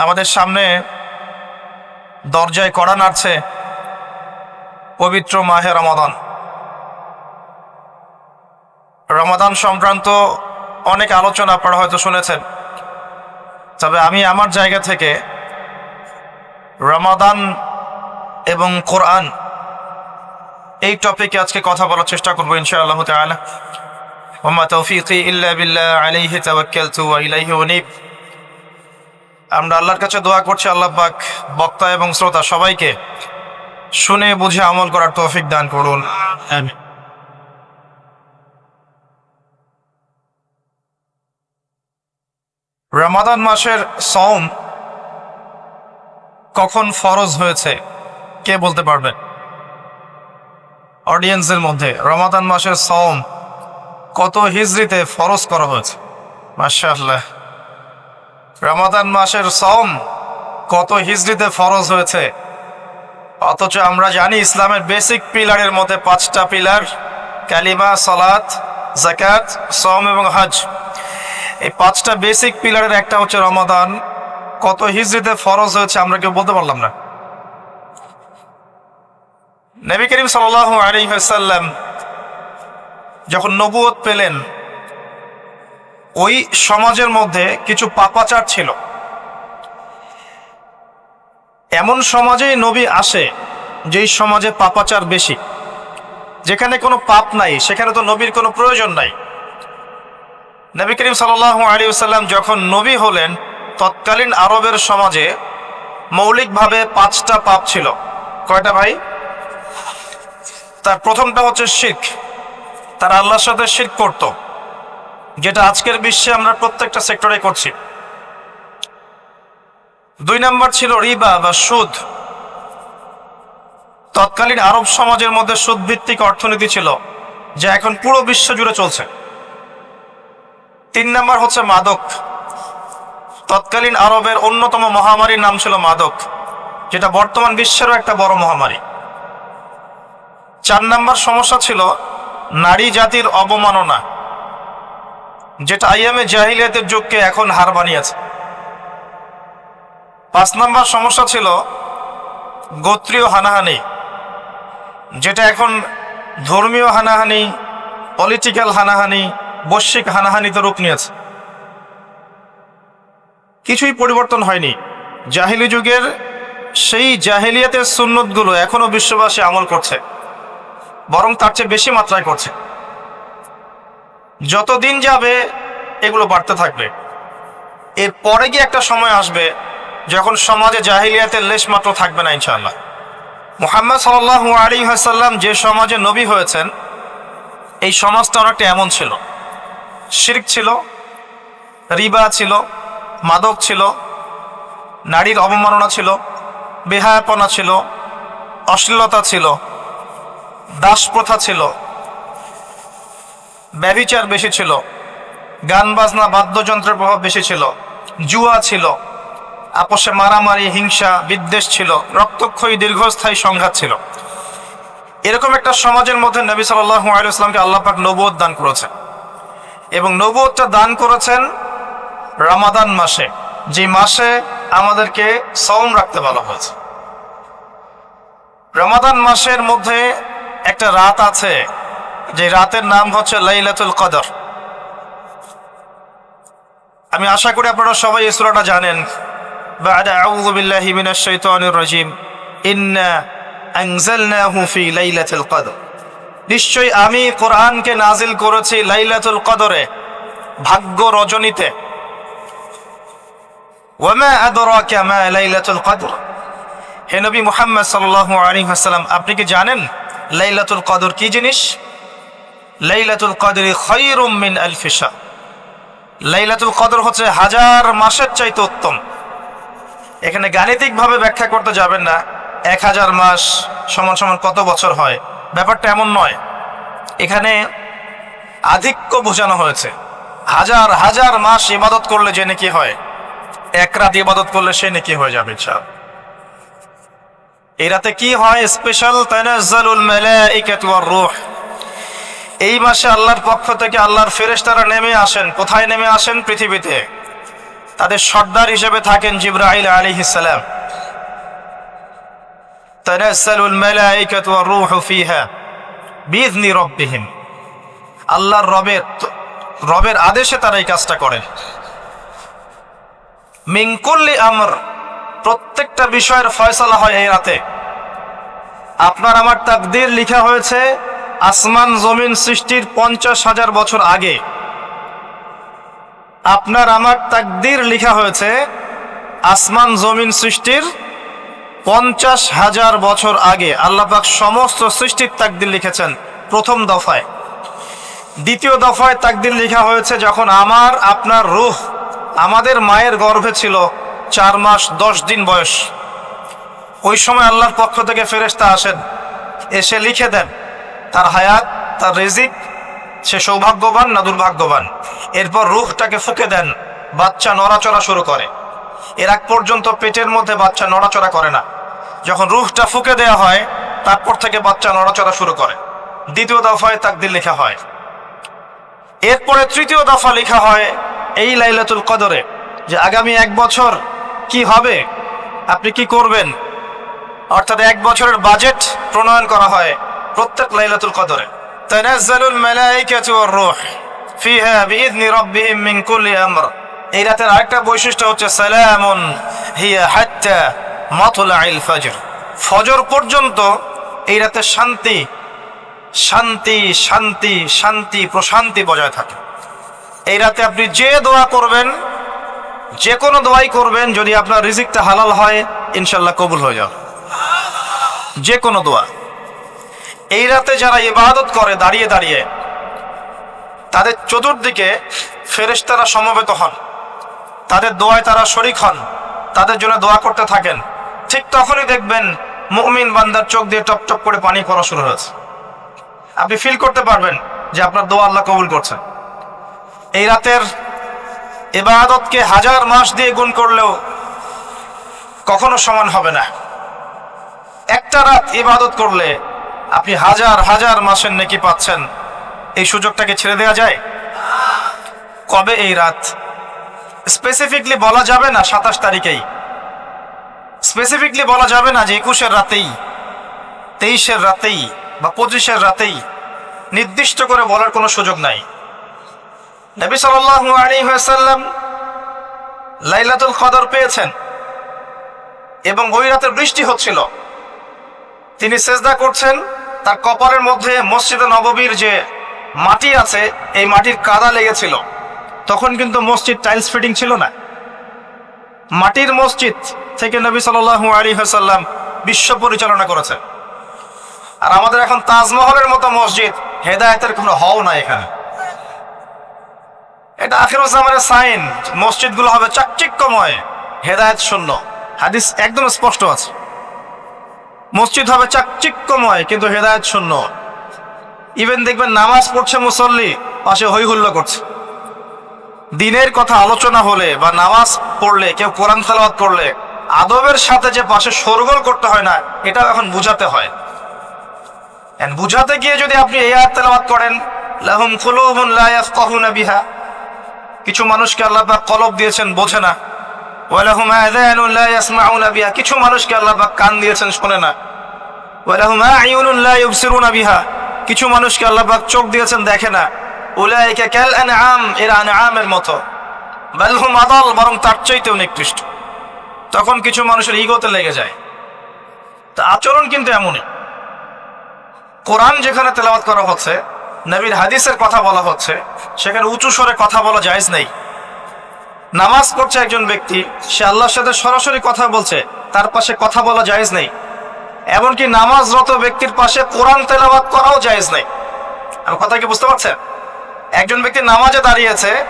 আমাদের সামনে দরজায় কড়া নাড়ছে পবিত্র মাহে রমাদান। রমাদান সংক্রান্ত অনেক আলোচনা আপনারা হয়তো শুনেছেন। তবে আমি আমার জায়গা থেকে রমাদান এবং কোরআন এই টপিকে আজকে কথা বলার চেষ্টা করব ইনশাআল্লাহ তাআলা। ওমা তৌফিকি ইল্লা বিল্লাহ আলাইহি ওয়া ইলাইহি উনীব। আমরা আল্লাহর কাছে দোয়া করছি আল্লাহ পাক বক্তা এবং শ্রোতা সবাইকে শুনে বুঝে আমল করার তৌফিক দান করুন। রমাদান মাসের সওম কখন ফরজ হয়েছে কে বলতে পারবেন অডিয়েন্সের মধ্যে রমাদান মাসের সওম কত হিজড়িতে ফরজ করা হয়েছে? মাশাআল্লাহ। রমাদান মাসের সওম কত হিজড়িতে ফরজ হয়েছে। অথচ আমরা জানি ইসলামের বেসিক পিলারের মধ্যে পাঁচটা পিলার, কালিমা, সলাত জাকাত সম এবং হজ। এই পাঁচটা বেসিক পিলারের একটা হচ্ছে রমাদান। কত হিজড়িতে ফরজ হয়েছে আমরা কেউ বলতে পারলাম না। নবী করিম সাল আলী সাল্লাম যখন নবুয়ত পেলেন ওই সমাজের মধ্যে কিছু পাপাচার ছিল। এমন সমাজেই নবী আসে, যেই সমাজে পাপাচার বেশি। যেখানে কোনো পাপ নাই, সেখানে তো নবীর কোনো প্রয়োজন নাই। নবী করিম সাল আলী সাল্লাম যখন নবী হলেন, তৎকালীন আরবের সমাজে মৌলিকভাবে পাঁচটা পাপ ছিল। কয়টা ভাই? তার প্রথমটা হচ্ছে শিখ তারা আল্লাহর সাথে শিখ করত। যেটা আজকের বিশ্বে আমরা প্রত্যেকটা সেক্টরে করছি। দুই নাম্বার ছিল রিবা বা সুদ। তৎকালীন আরব সমাজের মধ্যে সুদ ভিত্তিক অর্থনীতি ছিল, যা এখন পুরো বিশ্ব জুড়ে চলছে। তিন নাম্বার হচ্ছে মাদক। তৎকালীন আরবের অন্যতম মহামারীর নাম ছিল মাদক, যেটা বর্তমান বিশ্বেরও একটা বড় মহামারী। চার নাম্বার সমস্যা ছিল নারী জাতির অবমাননা। যেটা আইএমএ জাহিলিয়াতের যুগকে এখন হার বানিয়েছে। পাঁচ নাম্বার সমস্যা ছিল গোত্রীয় হানাহানি, যেটা এখন ধর্মীয় হানাহানি পলিটিক্যাল হানাহানি, বৈশ্বিক হানাহানিতে রূপ নিয়েছে। কিছুই পরিবর্তন হয়নি। জাহিলি যুগের সেই জাহিলিয়াতের সুন্নতগুলো এখনও বিশ্ববাসী আমল করছে, বরং তার চেয়ে বেশি মাত্রায় করছে। যতদিন যাবে, এগুলো বাড়তে থাকবে। এর পরে গিয়ে একটা সময় আসবে যখন সমাজে জাহিলিয়াতের লেশ মাত্র থাকবে না, ইনশাআল্লাহ। মোহাম্মদ সাল আলী হাসাল্লাম যে সমাজে নবী হয়েছেন, এই সমাজটা অনেকটা এমন ছিল। শির্ক ছিল, রিবা ছিল, মাদক ছিল, নারীর অবমাননা ছিল, বেহায়াপনা ছিল, অশ্লীলতা ছিল দাস প্রথা ছিল ব্যবিচার বেশি ছিল। গান, বাজনা, বাদ্যযন্ত্রের প্রভাব বেশি ছিল। জুয়া ছিল। আপোষে মারামারি, হিংসা, বিদ্বেষ ছিল। রক্তক্ষয়ী দীর্ঘস্থায়ী সংঘাত ছিল। এরকম একটা সমাজের মধ্যে নবী সাল্লাহ আল্লাহ পাক নবুয়ত দান করেছেন। এবং নবুয়তটা দান করেছেন রামাদান মাসে, যে মাসে আমাদেরকে সওম রাখতে বলা হয়েছে। রমাদান মাসের মধ্যে একটা রাত আছে যে রাতের নাম হচ্ছে লাইলাতুল কদর আমি আশা করি আপনারা সবাই এই সূরাটা জানেন بعد أعوذ بالله من الشيطان الرجيم إنا أنزلناه في ليلة القدر নিশ্চয়ই আমি কোরআনকে নাজিল করেছি লাইলাতুল কদরে ভাগ্য রজনীতে ওয়ামা আদরাকা মা লাইলাতুল কদর হে নবী মুহাম্মদ সাল্লাল্লাহু আলাইহি ওয়াসাল্লাম আপনি কি জানেন লাইলাতুল কদর কি জিনিস লাইলাতুল কদরি খায়রুম মিন আলফি শাহ লাইলাতুল কদর হচ্ছে হাজার মাসের চাইতে উত্তম। এখানে গাণিতিকভাবে ব্যাখ্যা করতে যাবেন না। এক হাজার মাস সমান সমান কত বছর হয়? ব্যাপারটা এমন নয়। এখানে আধিক্য বোঝানো হয়েছে। হাজার হাজার মাস ইবাদত করলে যে নাকি হয়? এক রাত ইবাদত করলে সে নাকি হয়ে যাবে, ইনশাআল্লাহ। এই রাতে কি হয়? স্পেশাল তানাজ্জালুল মালাইকাতু ওয়ার রূহ। এই মাসে আল্লাহর পক্ষ থেকে আল্লাহর ফেরেশতারা নেমে আসেন। কোথায় নেমে আসেন? পৃথিবীতে। তাদের সর্দার হিসেবে থাকেন ফিহা বিইذনি রাব্বিহিম। আল্লাহর রবের রবের আদেশে তারা এই কাজটা প্রত্যেকটা বিষয়ের ফয়সালা হয় এই রাতে। আপনার আমার তাকদির লিখা হয়েছে আসমান জমিন সৃষ্টির পঞ্চাশ হাজার বছর আগে। আপনার আমার তাকদির লিখা হয়েছে, আসমান জমিন সৃষ্টির পঞ্চাশ হাজার বছর আগে। আল্লাহ পাক সমস্ত সৃষ্টির তাকদির লিখেছেন প্রথম দফায়। দ্বিতীয় দফায় তাকদির লিখা হয়েছে যখন আমার, আপনার রুহ, আমাদের মায়ের গর্ভে ছিল চার মাস দশ দিন বয়স। ওই সময় আল্লাহর পক্ষ থেকে ফেরেস্তা আসেন, এসে লিখে দেন তার হায়াত, তার রেজিক, সে সৌভাগ্যবান না দুর্ভাগ্যবান? এরপর রুখটাকে ফুকে দেন, বাচ্চা নড়াচড়া শুরু করে। এর আগ পর্যন্ত পেটের মধ্যে বাচ্চা নড়াচড়া করে না। যখন রুহটা ফুকে দেওয়া হয়, তারপর থেকে বাচ্চা নড়াচড়া শুরু করে। দ্বিতীয় দফায় তাকদির লেখা হয়। এরপরে তৃতীয় দফা লেখা হয়, এই লাইলাতুল কদরে, যে আগামী এক বছর কি হবে? আপনি কি করবেন? অর্থাৎ এক বছরের বাজেট প্রণয়ন করা হয়। প্রত্যেক লাইলাতুল কদরে। তানাজ্জালুল মালাইকাতু ওয়ার রূহ ফিহা বিইذনি রাব্বিহিম মিন কুল্লি আমর। এই রাতের আরেকটা বৈশিষ্ট্য হচ্ছে সালামুন হিয়া হাত্তা মাতলাইল ফজর। ফজর পর্যন্ত এই রাতে শান্তি শান্তি শান্তি শান্তি, প্রশান্তি বজায় থাকে। এই রাতে আপনি যে দোয়া করবেন, যে কোনো দোয়াই করবেন, যদি আপনার রিজিকটা হালাল হয়, ইনশাল্লাহ কবুল হয়ে যাবে। যে কোনো দোয়া। এই রাতে যারা ইবাদত করে দাঁড়িয়ে দাঁড়িয়ে, তাদের চতুর্দিকে ফেরেশতারা সমবেত হন। তাদের দোয়ায় তারা শরিক হন। তাদের জন্য দোয়া করতে থাকেন। ঠিক তখনই দেখবেন মুমিন বান্দার চোখ দিয়ে টপ টপ করে পানি পড়া শুরু হয়েছে। আপনি ফিল করতে পারবেন যে আপনার দোয়া আল্লাহ কবুল করছে। এই রাতের এবাদতকে হাজার মাস দিয়ে গুণ করলেও কখনো সমান হবে না। একটা রাত ইবাদত করলে আপনি হাজার হাজার মাসের নেকি পাচ্ছেন। এই সুযোগটাকে ছেড়ে দেওয়া যায়? কবে এই রাত? স্পেসিফিকলি বলা যাবে না সাতাশ তারিখেই। স্পেসিফিকলি বলা যাবে না যে একুশের রাতেই, তেইশের রাতেই বা পঁচিশের রাতেই। নির্দিষ্ট করে বলার কোনো সুযোগ নাই। নবী আলাইহি লাইলাতুল কদর পেয়েছেন এবং ওই রাতে বৃষ্টি হচ্ছিল। তিনি সেজদা করছেন তার কপালের মধ্যে মসজিদে নববীর যে মাটি আছে, এই মাটির কাদা লেগেছিল। তখন কিন্তু মসজিদ টাইলস ফিটিং ছিল না। মাটির মসজিদ থেকে নবী সাল্লাল্লাহু আলাইহি ওয়াসাল্লাম বিশ্ব পরিচালনা করেছে আর আমাদের এখন তাজমহলের মতো মসজিদ, হেদায়েতের কোনো হও না এখানে। এটা আখির জামানের সাইন মসজিদগুলো হবে চাকচিক্যময়, হেদায়েত শূন্য। হাদিস একদম স্পষ্ট আছে। মসজিদ হবে চাকচিক্যময়, কিন্তু হেদায়েত শূন্য। ইভেন দেখবেন নামাজ পড়ছে মুসল্লি, পাশে হই হুল্লো করছে। দিনের কথা আলোচনা হলে বা নামাজ পড়লে, কেউ কোরআন তেলাওয়াত করলে, আদবের সাথে যে পাশে সরগোল করতে হয় না, এটাও এখন বুঝাতে হয়। বুঝাতে গিয়ে যদি আপনি এই আয়াত তেলাওয়াত করেন, লাহুম কুলুবুন লা ইয়াফকাহুনা বিহা। কিছু মানুষকে আল্লাহ কলব দিয়েছেন, বোঝে না। ওয়ালাহুম আযানুন লা ইয়াসমাউনা বিহা। কিছু মানুষকে আল্লাহ পাক কান দিয়েছেন, শোনে না। ওয়ালাহুম আ'য়ুনুন লা ইউবসিরুনা বিহা। কিছু মানুষকে আল্লাহ পাক চোখ দিয়েছেন, দেখে না। উলাইকা কাল আনআম, এরা আনআমের মতো। বাল হুম আদাল, বরং তার চাইতেও নিকৃষ্ট। তখন কিছু মানুষের ইগোতে লেগে যায়। তা আচরণ কিন্তু এমনই। কোরআন যেখানে তেলাওয়াত করা হচ্ছে, নবীর হাদিসের কথা বলা হচ্ছে, সেখানে উঁচু স্বরে কথা বলা জায়েজ নেই। নামাজ পড়ছে একজন ব্যক্তি, সে আল্লাহর সাথে সরাসরি কথা বলছে, তার পাশে কথা বলা জায়েজ নেই। এমনকি নামাজরত ব্যক্তির পাশে কোরআন তেলাওয়াত করাও জায়েজ নেই। আর কথা কি বুঝতে পারছেন? একজন ব্যক্তি নামাজে দাঁড়িয়েছে,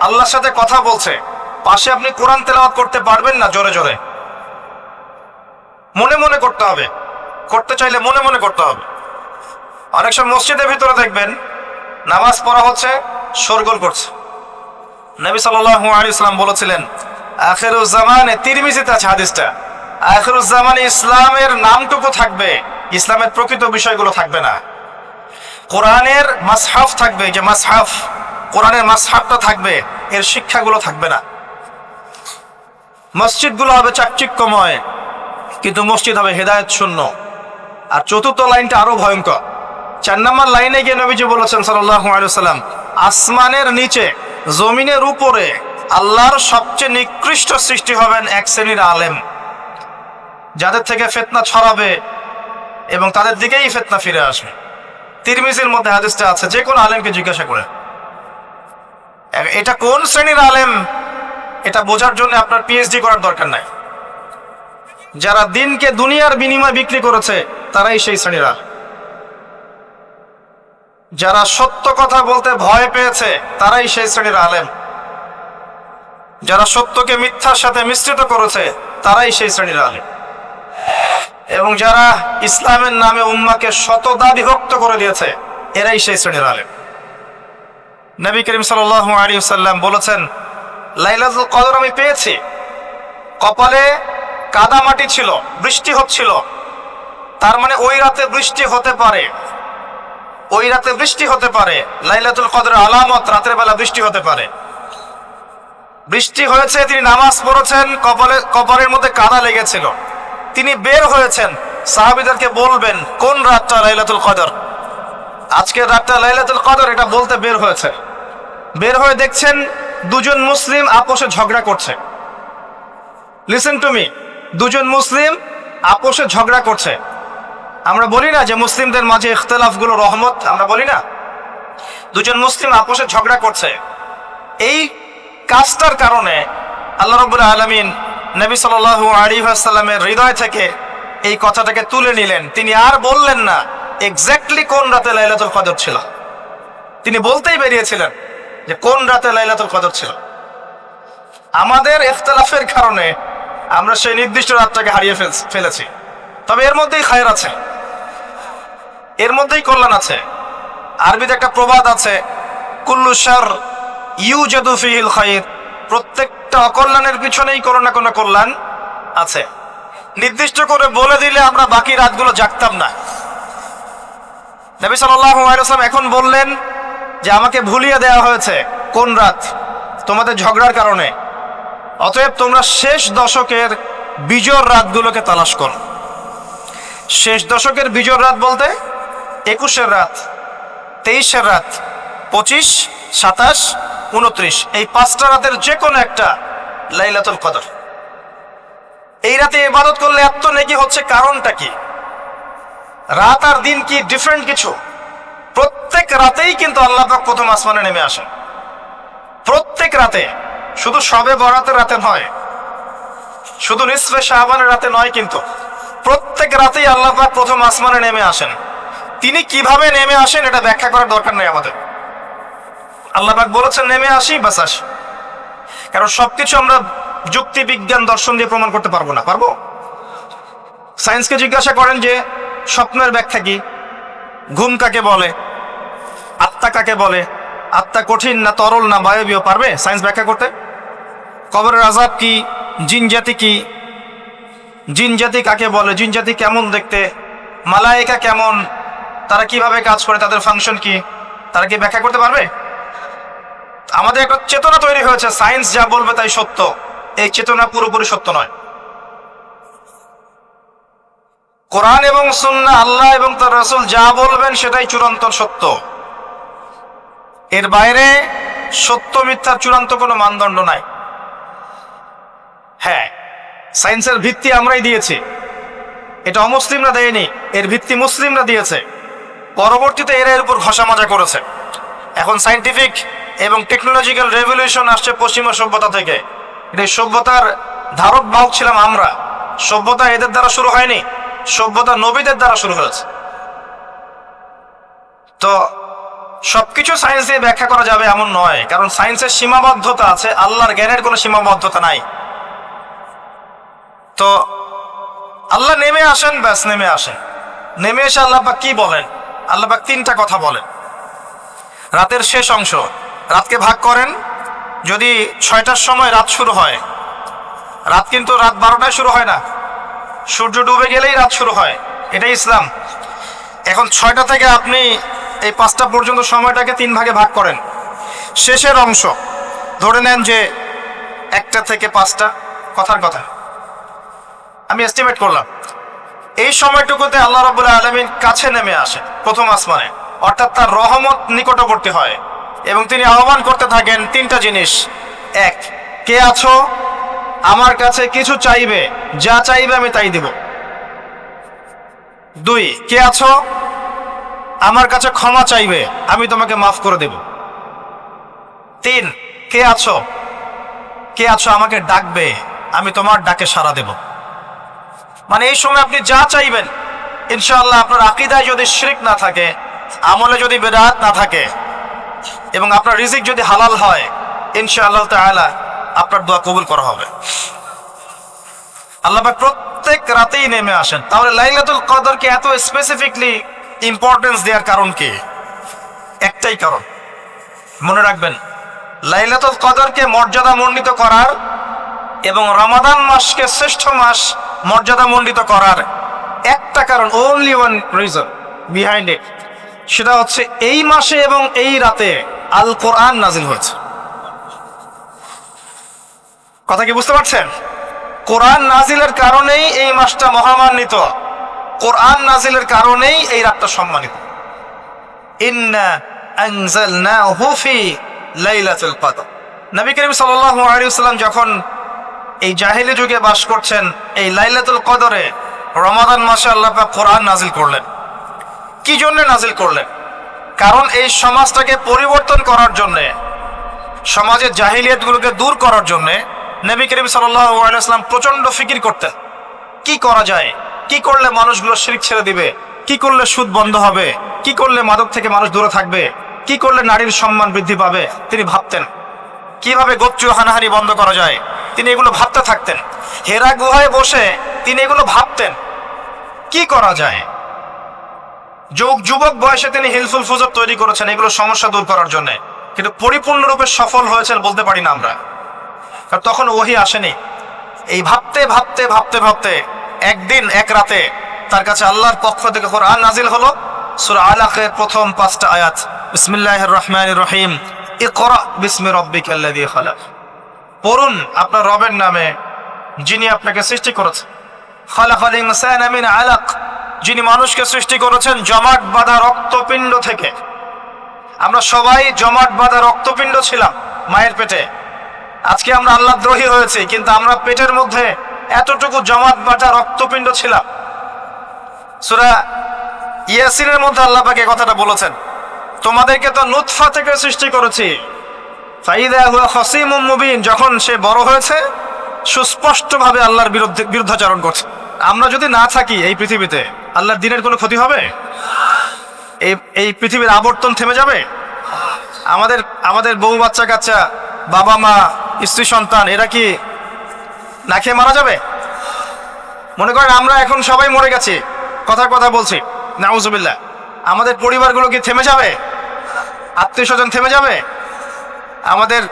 আল্লাহর সাথে কথা বলছে, পাশে আপনি কোরআন তেলাওয়াত করতে পারবেন না জোরে জোরে। মনে মনে করতে হবে। করতে চাইলে মনে মনে করতে হবে। অনেক সময় মসজিদের ভিতরে দেখবেন, নামাজ পড়া হচ্ছে, শোরগোল করছে। নবী সাল্লাল্লাহু আলাইহি সাল্লাম বলেছিলেন আখিরুজ্জামানে তিরমিজিতে আছে হাদিসটা। আখিরুজ্জামানে ইসলামের নামটুকু থাকবে, ইসলামের প্রকৃত বিষয়গুলো থাকবে না। কোরআনের মাসহাফ থাকবে, যে মাসহাফ, কোরআনের মাসহাফটা থাকবে, এর শিক্ষাগুলো থাকবে না। মসজিদগুলো হবে চাকচিক্যময়, কিন্তু মসজিদ হবে হেদায়ত শূন্য আর চতুর্থ লাইনটা আরও ভয়ঙ্কর। চার নম্বর লাইনে গিয়ে নবীজি বলেছেন সাল্লাম আসমানের নিচে জমিনের উপরে আল্লাহর সবচেয়ে নিকৃষ্ট সৃষ্টি হবেন এক শ্রেণির আলেম। যাদের থেকে ফেতনা ছড়াবে এবং তাদের দিকেই ফেতনা ফিরে আসবে। তিরমিজির মধ্যে হাদিসটা আছে, যে কোনো আলেমকে জিজ্ঞাসা করে। এটা কোন শ্রেণির আলেম? এটা বোঝার জন্য আপনার পিএইচডি করার দরকার নাই। যারা দিনকে দুনিয়ার বিনিময় বিক্রি করেছে, তারাই সেই শ্রেণীরা যারা সত্য কথা বলতে ভয় পেয়েছে, তারাই সেই শ্রেণির আলেম। যারা সত্যকে মিথ্যার সাথে মিশ্রিত করেছে, তারাই সেই শ্রেণির আলেম। এবং যারা ইসলামের নামে উম্মাকে শতদা বিভক্ত করে দিয়েছে, এরাই সেই শ্রেণির আলেম। নবী করিম সাল্লাল্লাহু আলাইহি সাল্লাম বলেছেন, লাইলাতুল কদর আমি পেয়েছি। কপালে কাদা মাটি ছিল, বৃষ্টি হচ্ছিল। তার মানে ওই রাতে বৃষ্টি হতে পারে। ওই রাতে বৃষ্টি হতে পারে। লাইলাতুল কদরের আলামত রাতের বেলা বৃষ্টি হতে পারে। বৃষ্টি হয়েছে, তিনি নামাজ পড়েছেন, কপালে কপালের মধ্যে কাদা লেগেছিল। তিনি বের হয়েছেন। সাহাবিদেরকে বলবেন, কোন রাতটা লাইলাতুল কদর? আজকের রাতটা লাইলাতুল কদর, এটা বলতে বের হয়েছে। বের হয়ে দেখছেন, দুজন মুসলিম আপোষে ঝগড়া করছে। লিসেন টু মি দুজন মুসলিম আপোষে ঝগড়া করছে। আমরা বলি না যে মুসলিমদের মাঝে ইখতলাফগুলো রহমত, আমরা বলি না। দুজন মুসলিম আপোষে ঝগড়া করছে। এই কাজটার কারণে আল্লাহ রবুল আলমিন নবী সাল আলী আসাল্লামের হৃদয় থেকে এই কথাটাকে তুলে নিলেন। তিনি আর বললেন না এক্স্যাক্টলি কোন রাতে লাইলাতুল কদর ছিল। তিনি বলতেই বেরিয়েছিলেন যে কোন রাতে লাইলাতুল কদর ছিল। আমাদের ইখতলাফের কারণে আমরা সেই নির্দিষ্ট রাতটাকে হারিয়ে ফেলেছি। তবে এর মধ্যেই খায়ের আছে। এর মধ্যেই কল্যাণ আছে। আরবিতে একটা প্রবাদ আছে, কুল্লু শার ইউ জাদু ফিহিল খায়ের প্রত্যেকটা অকল্যাণের পিছনেই কোনো না কোনো কল্যাণ আছে। নির্দিষ্ট করে বলে দিলে আমরা বাকি রাতগুলো জাগতাম না। নবী সাল্লাম এখন বললেন যে, আমাকে ভুলিয়ে দেওয়া হয়েছে কোন রাত? তোমাদের ঝগড়ার কারণে। অতএব তোমরা শেষ দশকের বিজোর রাতগুলোকে তালাশ করো। শেষ দশকের বিজোর রাত বলতে একুশের রাত, তেইশের রাত, পঁচিশ, সাতাশ, উনত্রিশ, এই পাঁচটা রাতের যে কোনো একটা লাইলাতুল কদর। এই রাতে ইবাদত করলে এত নেকি হচ্ছে কারণটা কি? রাত আর দিন কি ডিফারেন্ট কিছু? প্রত্যেক রাতেই কিন্তু আল্লাহ পাক প্রথম আসমানে নেমে আসেন। প্রত্যেক রাতে, শুধু সবে বরাতের রাতে নয়, শুধু নিসফে শাহবানের রাতে নয় কিন্তু প্রত্যেক রাতেই আল্লাহ পাক প্রথম আসমানে নেমে আসেন। তিনি কীভাবে নেমে আসেন এটা ব্যাখ্যা করার দরকার নেই আমাদের। আল্লাহ পাক বলেছেন, নেমে আসি, বাস আসি। কারণ সবকিছু আমরা যুক্তি, বিজ্ঞান, দর্শন দিয়ে প্রমাণ করতে পারব না। পারব? সায়েন্সকে জিজ্ঞাসা করেন যে, স্বপ্নের ব্যাখ্যা কি? ঘুম কাকে বলে? আত্মা কাকে বলে? আত্মা কঠিন না তরল না বায়বীয়? পারবে সায়েন্স ব্যাখ্যা করতে? কবরের আজাব কি? জিন জাতি কি? জিন জাতি কাকে বলে? জিন জাতি কেমন দেখতে? মালায়েকা কেমন? তারা কীভাবে কাজ করে, তাদের ফাংশন কি? তারা কি ব্যাখ্যা করতে পারবে? আমাদের একটা চেতনা তৈরি হয়েছে সায়েন্স যা বলবে তাই সত্য। এই চেতনা পুরোপুরি সত্য নয়। কোরআন এবং সুন্না আল্লাহ এবং তার রসুল যা বলবেন সেটাই চূড়ান্ত সত্য। এর বাইরে সত্য মিথ্যার চূড়ান্ত কোনো মানদণ্ড নাই। হ্যাঁ সায়েন্সের ভিত্তি আমরাই দিয়েছি। এটা অমুসলিমরা দেয়নি, এর ভিত্তি মুসলিমরা দিয়েছে। পরবর্তীতে এরা এর উপর ঘষা মাজা করেছে। এখন সাইন্টিফিক এবং টেকনোলজিক্যাল রেভলিউশন আসছে পশ্চিমা সভ্যতা থেকে। এই সভ্যতার ধারক বাহক ছিলাম আমরা। সভ্যতা এদের দ্বারা শুরু হয়নি, সভ্যতা নবীদের দ্বারা শুরু হয়েছে। তো সবকিছু সায়েন্স দিয়ে ব্যাখ্যা করা যাবে এমন নয়, কারণ সায়েন্সের সীমাবদ্ধতা আছে, আল্লাহর জ্ঞানের কোনো সীমাবদ্ধতা নাই। তো আল্লাহ নেমে আসেন, ব্যাস নেমে আসেন। নেমে এসে আল্লাহ কি বলেন? আল্লাহ পাক তিনটা কথা বলেন। রাতের শেষ অংশ, রাতকে ভাগ করেন। যদি ছয়টার সময় রাত শুরু হয়, রাত কিন্তু রাত বারোটায় শুরু হয় না। সূর্য ডুবে গেলেই রাত শুরু হয়। এটাই ইসলাম। এখন ছয়টা থেকে আপনি এই পাঁচটা পর্যন্ত সময়টাকে তিন ভাগে ভাগ করেন। শেষের অংশ, ধরে নেন যে একটা থেকে পাঁচটা, কথার কথা। আমি এস্টিমেট করলাম। এই সময়টুকুতে আল্লাহ রবুল্লাহ আলমিন কাছে নেমে আসে, প্রথম আসমানে। অর্থাৎ তার রহমত নিকটবর্তী হয়। এবং তিনি আহ্বান করতে থাকেন তিনটা জিনিস। এক, কে আছো? আমার কাছে কিছু চাইবে, যা চাইবে আমি তাই দিব। দুই, কে আছো? আমার কাছে ক্ষমা চাইবে, আমি তোমাকে মাফ করে দেব। তিন, কে আছো? কে আছো আমাকে ডাকবে, আমি তোমার ডাকে সাড়া দেব। মানে এই সময় আপনি যা চাইবেন, ইনশাআল্লাহ আপনার আকিদায় যদি শিরিক না থাকে, আমলে যদি বেদাত না থাকে, এবং আপনার রিজিক যদি হালাল হয়, ইনশাআল্লাহ তাআলা আপনার দোয়া কবুল করা হবে। আল্লাহ প্রত্যেক রাতেই নেমে আসেন। তাহলে লাইলাতুল কদরকে এত স্পেসিফিকলি ইম্পর্টেন্স দেওয়ার কারণ কি? একটাই কারণ। মনে রাখবেন, লাইলাতুল কদরকে মর্যাদা মণ্ডিত করার এবং রমাদান মাসকে শ্রেষ্ঠ মাস মর্যাদা মণ্ডিত করার একটা কারণ only one reason behind it সেটা হচ্ছে এই মাসে এবং এই রাতে আল কোরআন নাজিল হয়েছে। কথা কি বুঝতে পারছেন? কোরআন নাজিলের কারণেই এই মাসটা মহামান্বিত। কোরআন নাজিলের কারণেই এই রাতটা সম্মানিত। ইন্না লাইলাতুল কদর। নবী করিম সাল্লাল্লাহু আলাইহি ওয়াসাল্লাম যখন এই জাহিলি যুগে বাস করছেন এই লাইলাতুল কদরে রমাদান মাসে আল্লাহ কোরআন নাজিল করলেন। কি জন্য নাজিল করলেন? কারণ এই সমাজটাকে পরিবর্তন করার জন্যে, সমাজের জাহিলিয়াতগুলোকে দূর করার জন্যে নবী করিম সাল্লাম প্রচণ্ড ফিকির করতেন। কি করা যায়? কি করলে মানুষগুলো শিরিক ছেড়ে দিবে? কি করলে সুদ বন্ধ হবে? কি করলে মাদক থেকে মানুষ দূরে থাকবে? কি করলে নারীর সম্মান বৃদ্ধি পাবে? তিনি ভাবতেন। কীভাবে গোচ্ছু হানাহানি বন্ধ করা যায়? তিনি এগুলো ভাবতে থাকতেন। হেরা গুহায় বসে তিনি এগুলো ভাবতেন। কি করা যায়? যুগ যুবক বয়সে তিনি হিলফুল ফুজব তৈরি করেছেন এগুলো সমস্যা দূর করার জন্য। কিন্তু পরিপূর্ণরূপে সফল হয়েছেন বলতে পারি না আমরা। কারণ তখন ওহি আসেনি। এই ভাবতে ভাবতে ভাবতে ভাবতে একদিন, এক রাতে তার কাছে আল্লাহর পক্ষ থেকে কোরআন নাজিল হলো। সূরা আলাকের প্রথম পাঁচটা আয়াত। বিসমিল্লাহির রহমানির রহিম। ইকরা বিসমি রব্বিকাল্লাযী খালাক। পড়ুন আপনার রবের নামে, যিনি আপনাকে সৃষ্টি করেছেন। খালাকাল ইনসানা মিন আলাক। যিনি মানুষকে সৃষ্টি করেছেন জমাট বাঁধা রক্তপিণ্ড থেকে। আমরা সবাই জমাট বাঁধা রক্তপিণ্ড ছিলাম মায়ের পেটে। আজকে আমরা আল্লাহ দ্রোহী হয়েছি, কিন্তু আমরা পেটের মধ্যে এতটুকু জমাট বাঁধা রক্তপিণ্ড ছিলাম। সুরা ইয়াসিনের মধ্যে আল্লাহ পাকে কথাটা বলেছেন। তোমাদেরকে তো নুৎফা থেকে সৃষ্টি করেছি। মুবিন, যখন সে বড় হয়েছে, সুস্পষ্টভাবে আল্লাহর বিরুদ্ধে বিরুদ্ধাচরণ করছে। আমরা যদি না থাকি এই পৃথিবীতে, আল্লাহর দিনের কোনো ক্ষতি হবে? এই এই পৃথিবীর আবর্তন থেমে যাবে? আমাদের আমাদের বউ বাচ্চা কাচ্চা, বাবা মা, স্ত্রী সন্তান, এরা কি না খেয়ে মারা যাবে? মনে করেন আমরা এখন সবাই মরে গেছি। কথার কথা বলছি। নাউজুবিল্লাহ। আমাদের পরিবারগুলো কি থেমে যাবে? আত্মীয় স্বজন থেমে যাবে? আমাদের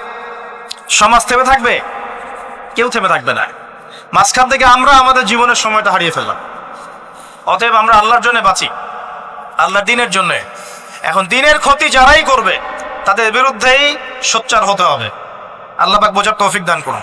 সমাজ থেমে থাকবে? কেউ থেমে থাকবে না। মাঝখান থেকে আমরা আমাদের জীবনের সময়টা হারিয়ে ফেললাম। অতএব আমরা আল্লাহর জন্য বাঁচি। আল্লাহর দিনের জন্য। এখন দিনের ক্ষতি যারাই করবে, তাদের বিরুদ্ধেই সোচ্চার হতে হবে। আল্লাহ পাক বোঝার তৌফিক দান করুন।